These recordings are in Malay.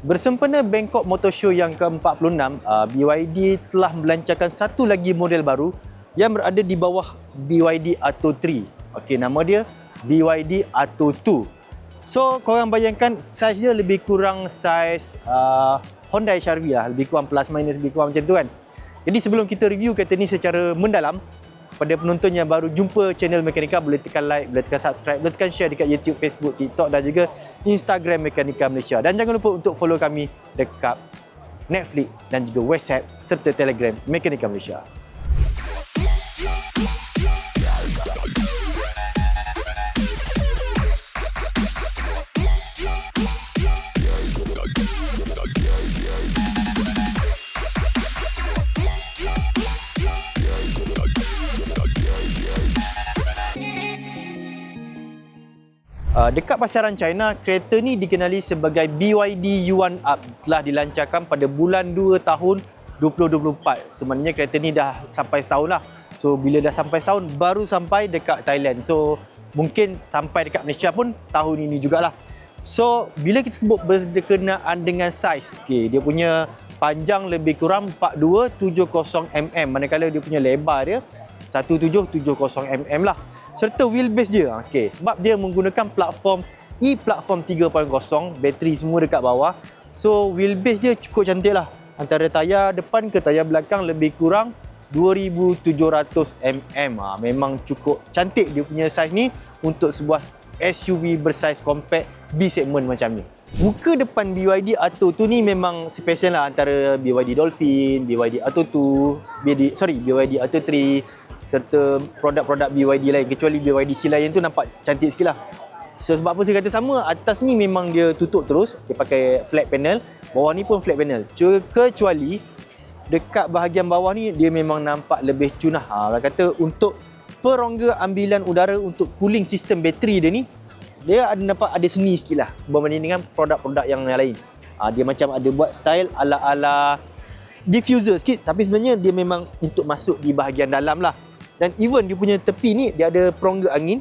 Bersempena Bangkok Motor Show yang ke-46, uh, BYD telah melancarkan satu lagi model baru yang berada di bawah BYD Atto 3. Okey, nama dia BYD Atto 2. So, korang bayangkan saiz dia lebih kurang saiz uh, Honda HR-V lah. Lebih kurang plus minus lebih kurang macam tu kan. Jadi sebelum kita review kereta ni secara mendalam, pada penonton yang baru jumpa channel Mekanika boleh tekan like, boleh tekan subscribe, boleh tekan share dekat YouTube, Facebook, TikTok dan juga Instagram Mekanika Malaysia. Dan jangan lupa untuk follow kami dekat Netflix dan juga WhatsApp serta Telegram Mekanika Malaysia. Uh, dekat pasaran China, kereta ni dikenali sebagai BYD Yuan Up telah dilancarkan pada bulan 2 tahun 2024. Sebenarnya kereta ni dah sampai setahun lah. So bila dah sampai setahun baru sampai dekat Thailand. So mungkin sampai dekat Malaysia pun tahun ini jugalah. So bila kita sebut berkenaan dengan saiz, okay, dia punya panjang lebih kurang 4270 mm manakala dia punya lebar dia 1770 mm lah. Serta wheelbase dia. Okey. Sebab dia menggunakan platform E platform 3.0 bateri semua dekat bawah. So wheelbase dia cukup cantik lah. Antara tayar depan ke tayar belakang lebih kurang 2700 mm ha, memang cukup cantik dia punya saiz ni untuk sebuah SUV bersaiz compact B segment macam ni. Muka depan BYD Atto tu ni memang special lah antara BYD Dolphin, BYD Atto 2, BYD, sorry BYD Atto 3 serta produk-produk BYD lain kecuali BYD C lain tu nampak cantik sikit lah. So sebab apa saya kata sama, atas ni memang dia tutup terus, dia pakai flat panel, bawah ni pun flat panel. Kecuali dekat bahagian bawah ni dia memang nampak lebih cunah. Ha, orang kata untuk perongga ambilan udara untuk cooling sistem bateri dia ni dia ada nampak ada seni sikit lah berbanding dengan produk-produk yang lain. Ha, dia macam ada buat style ala-ala diffuser sikit tapi sebenarnya dia memang untuk masuk di bahagian dalam lah. Dan even dia punya tepi ni dia ada perongga angin.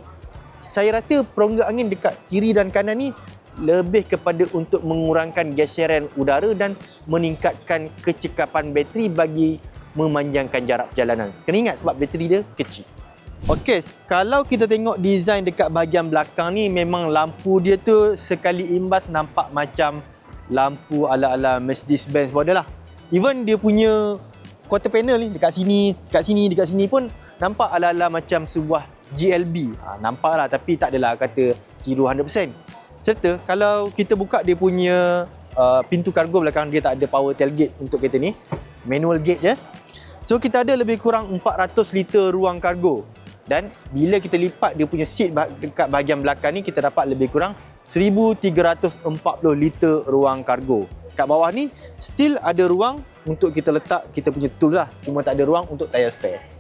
Saya rasa perongga angin dekat kiri dan kanan ni lebih kepada untuk mengurangkan geseran udara dan meningkatkan kecekapan bateri bagi memanjangkan jarak perjalanan. Kena ingat sebab bateri dia kecil. Okey, kalau kita tengok design dekat bahagian belakang ni memang lampu dia tu sekali imbas nampak macam lampu ala-ala Mercedes-Benz model lah. Even dia punya quarter panel ni dekat sini, dekat sini, dekat sini pun nampak ala-ala macam sebuah GLB. Ha, nampak lah tapi tak adalah kata tiru 100%. Serta kalau kita buka dia punya uh, pintu kargo belakang dia tak ada power tailgate untuk kereta ni. Manual gate je. So kita ada lebih kurang 400 liter ruang kargo dan bila kita lipat dia punya seat dekat bahagian belakang ni kita dapat lebih kurang 1340 liter ruang kargo. Kat bawah ni still ada ruang untuk kita letak kita punya tool lah. Cuma tak ada ruang untuk tayar spare.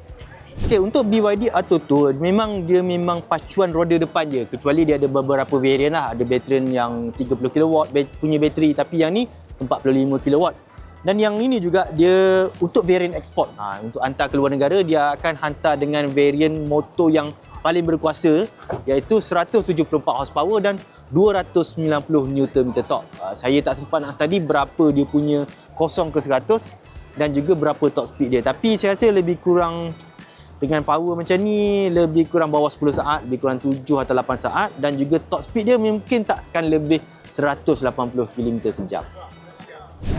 Okay, untuk BYD Atto tu memang dia memang pacuan roda depan je kecuali dia ada beberapa variant lah. Ada bateri yang 30 kW punya bateri. Tapi yang ni 45 kW dan yang ini juga dia untuk variant ekspor. Ha, untuk hantar ke luar negara dia akan hantar dengan variant motor yang paling berkuasa iaitu 174 horsepower dan 290 Nm torque. Ha, saya tak sempat nak study berapa dia punya 0 ke 100 dan juga berapa top speed dia. Tapi saya rasa lebih kurang dengan power macam ni lebih kurang bawah 10 saat, lebih kurang 7 atau 8 saat dan juga top speed dia mungkin takkan lebih 180 km sejam.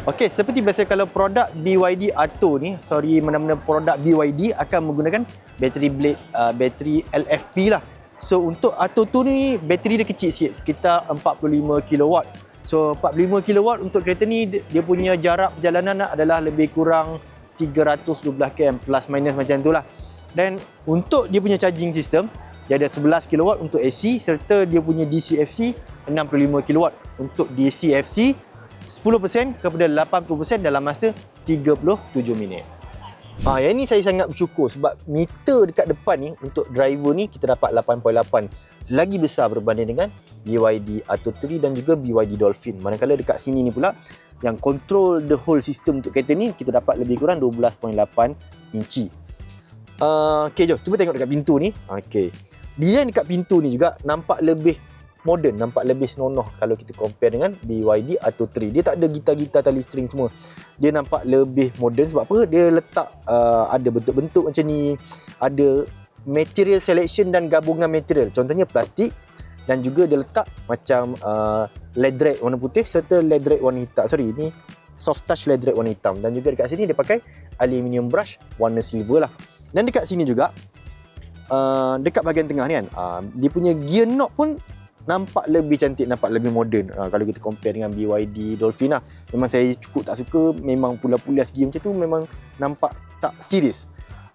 Okey, seperti biasa kalau produk BYD Atto ni, sorry mana-mana produk BYD akan menggunakan battery blade uh, bateri LFP lah. So untuk Atto tu ni bateri dia kecil sikit, sekitar 45 kW. So 45 kW untuk kereta ni dia punya jarak perjalanan adalah lebih kurang 312 km plus minus macam tu lah. Dan untuk dia punya charging system, dia ada 11 kW untuk AC serta dia punya DC-FC 65 kW untuk DC-FC 10% kepada 80% dalam masa 37 minit. Ha, yang ini saya sangat bersyukur sebab meter dekat depan ni untuk driver ni kita dapat 8.8 lagi besar berbanding dengan BYD Atto 3 dan juga BYD Dolphin. Manakala dekat sini ni pula yang control the whole system untuk kereta ni kita dapat lebih kurang 12.8 inci. Uh, okay, jom cuba tengok dekat pintu ni. Okay. Design dekat pintu ni juga nampak lebih moden, nampak lebih senonoh kalau kita compare dengan BYD atau 3. Dia tak ada gitar-gitar tali string semua. Dia nampak lebih moden sebab apa? Dia letak uh, ada bentuk-bentuk macam ni, ada material selection dan gabungan material. Contohnya plastik dan juga dia letak macam uh, leatherette warna putih serta leatherette warna hitam. Sorry, ni soft touch leatherette warna hitam dan juga dekat sini dia pakai aluminium brush warna silver lah. Dan dekat sini juga uh, dekat bahagian tengah ni kan, uh, dia punya gear knob pun nampak lebih cantik, nampak lebih moden uh, kalau kita compare dengan BYD Dolphin lah. Memang saya cukup tak suka, memang pulas-pulas gear macam tu memang nampak tak serius.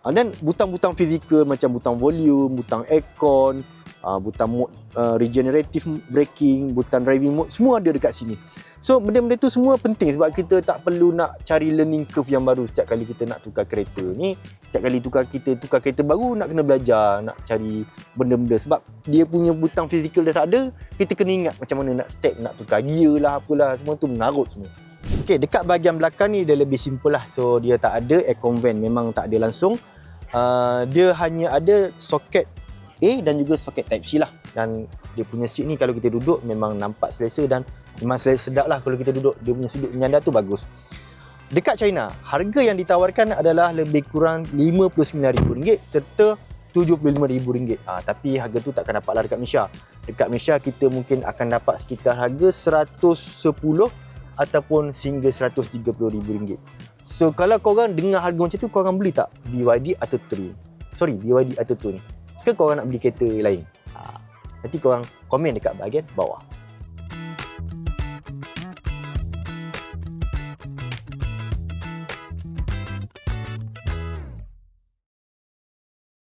Uh, dan butang-butang fizikal macam butang volume, butang aircon, uh, butang mode uh, regenerative braking, butang driving mode semua ada dekat sini. So benda-benda tu semua penting sebab kita tak perlu nak cari learning curve yang baru setiap kali kita nak tukar kereta ni. Setiap kali tukar kita tukar kereta baru nak kena belajar, nak cari benda-benda sebab dia punya butang fizikal dah tak ada, kita kena ingat macam mana nak step, nak tukar gear lah apalah semua tu mengarut semua. Okay, dekat bahagian belakang ni dia lebih simple lah. So dia tak ada aircon vent, memang tak ada langsung. Uh, dia hanya ada soket A dan juga soket type C lah. Dan dia punya seat ni kalau kita duduk memang nampak selesa dan memang sedap lah kalau kita duduk. Dia punya sudut menyandar tu bagus. Dekat China harga yang ditawarkan adalah lebih kurang RM59,000 serta RM75,000 ha, tapi harga tu takkan dapat lah dekat Malaysia. Dekat Malaysia kita mungkin akan dapat sekitar harga RM110 ataupun sehingga RM130,000. So kalau korang dengar harga macam tu korang beli tak? BYD atau 3 sorry BYD atau 2 ni? Ke korang nak beli kereta lain? Ha, nanti korang komen dekat bahagian bawah